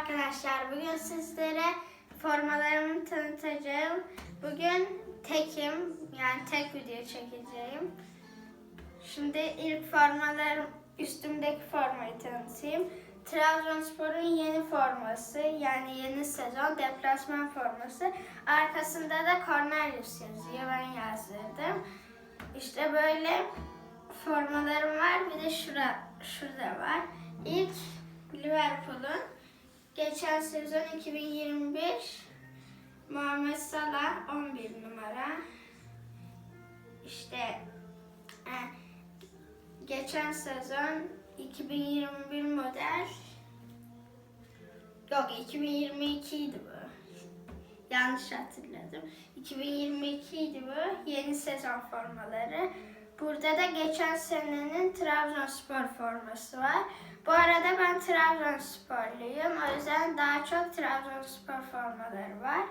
arkadaşlar. Bugün sizlere formalarımı tanıtacağım. Bugün tekim, yani tek video çekeceğim. Şimdi ilk formalarım, üstümdeki formayı tanıtayım. Trabzonspor'un yeni forması, yani yeni sezon deplasman forması. Arkasında da Cornelius yazıyor, ben yazdırdım. İşte böyle formalarım var, bir de şura, şurada var. İlk Liverpool'un geçen sezon 2021 Muhammed Salah 11 numara. İşte e, geçen sezon 2021 model yok 2022 idi bu. Yanlış hatırladım. 2022 idi bu. Yeni sezon formaları. Burada da geçen senenin Trabzonspor forması var. Bu arada ben Trabzonsporluyum. O yüzden daha çok Trabzonspor formaları var.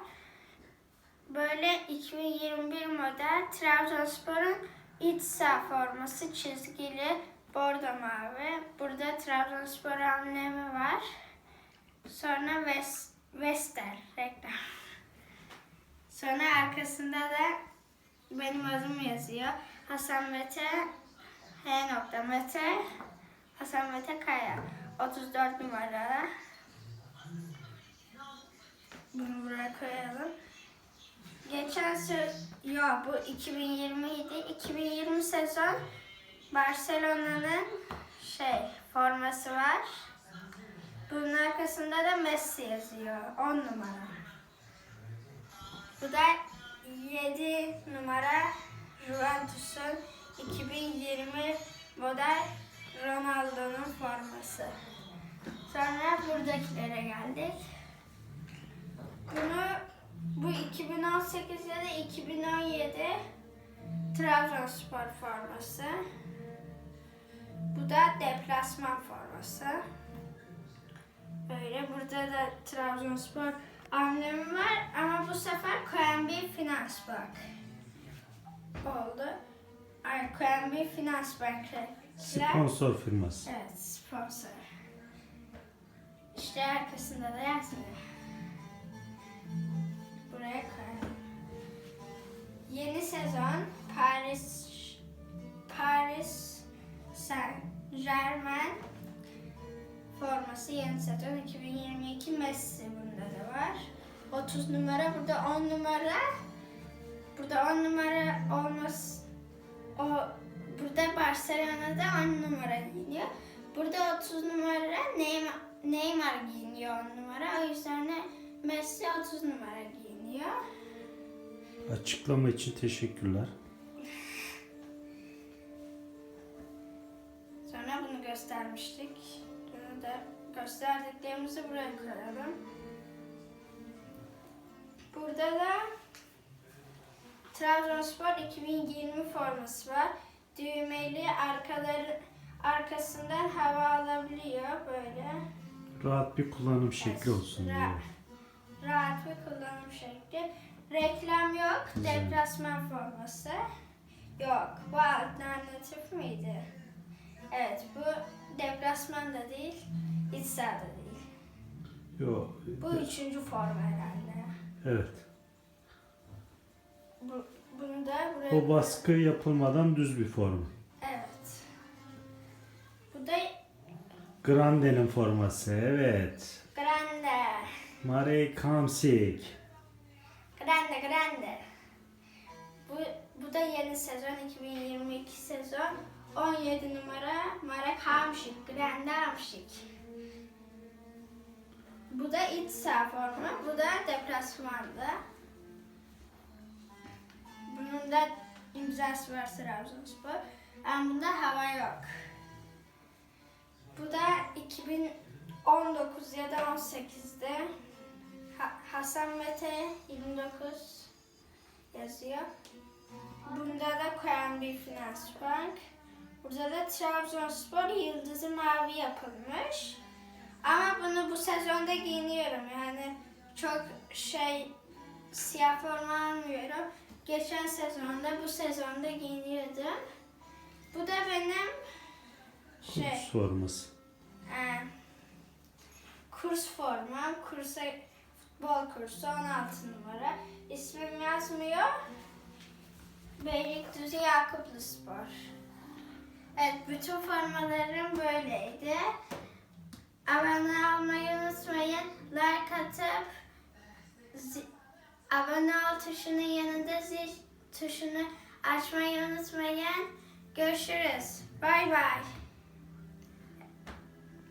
Böyle 2021 model Trabzonspor'un iç saha forması çizgili bordo mavi. Burada Trabzonspor amblemi var. Sonra West, Vestel reklam. Sonra arkasında da benim adım yazıyor. Hasan Mete H nokta Mete Hasan Mete Kaya 34 numara. Bunu buraya koyalım. Geçen söz yok bu 2020 idi. 2020 sezon Barcelona'nın şey forması var. Bunun arkasında da Messi yazıyor. 10 numara. Bu da 7 numara model Ronaldo'nun forması. Sonra buradakilere geldik. Bunu bu 2018 ya da 2017 Trabzonspor forması. Bu da deplasman forması. Böyle burada da Trabzonspor amblemi var ama bu sefer KNB Finansbank oldu. Ay, KNB Finansbank Sponsor firması. Evet, sponsor. İşte arkasında da yazmıyor. Buraya koyalım. Yeni sezon Paris Paris Saint Germain forması yeni sezon 2022 Messi bunda da var. 30 numara burada 10 numara burada 10 numara olması o burada Barcelona'da 10 numara giyiniyor. Burada 30 numara Neymar, Neymar giyiniyor 10 numara. O yüzden de Messi 30 numara giyiniyor. Açıklama için teşekkürler. Sonra bunu göstermiştik. Bunu da gösterdiklerimizi buraya koyalım. Burada da Trabzonspor 2020 forması var. Düğmeli arkaları arkasından hava alabiliyor böyle. Rahat bir kullanım şekli olsun diye. Ra- rahat bir kullanım şekli. Reklam yok. Güzel. Deplasman forması. Yok. Bu alternatif miydi? Evet. Bu deplasman da değil. iç saha da değil. Yo, Bu üçüncü forma herhalde. evet. Bu, bunu da buraya... O baskı yapılmadan düz bir form. Evet. Bu da Grande'nin forması. Evet. Grande. Marek Kamsik. Grande grande. Bu, bu da yeni sezon 2022 sezon 17 numara Marek Hamşik. Grande Hamşik. Bu da iç saha formu. Bu da deplasmanda. Bunun da imzası var Trabzonspor. Ama bunda hava yok. Bu da 2019 ya da 18'de Ha- Hasan Mete 29 yazıyor. Bunda da KNB Finansbank. Burada da Trabzonspor yıldızı mavi yapılmış. Ama bunu bu sezonda giyiniyorum. Yani çok şey siyah forma almıyorum. Geçen sezonda bu sezonda giyiniyordum. Bu da benim şey Kudüs forması. e, kurs formam. Kursa, futbol kursu 16 numara. İsmim yazmıyor. Beylikdüzü Yakuplu Spor. Evet, bütün formalarım böyleydi. Abone olmayı unutmayın. Like atıp abone ol tuşunun yanında zil tuşunu açmayı unutmayın. Görüşürüz. Bay bay.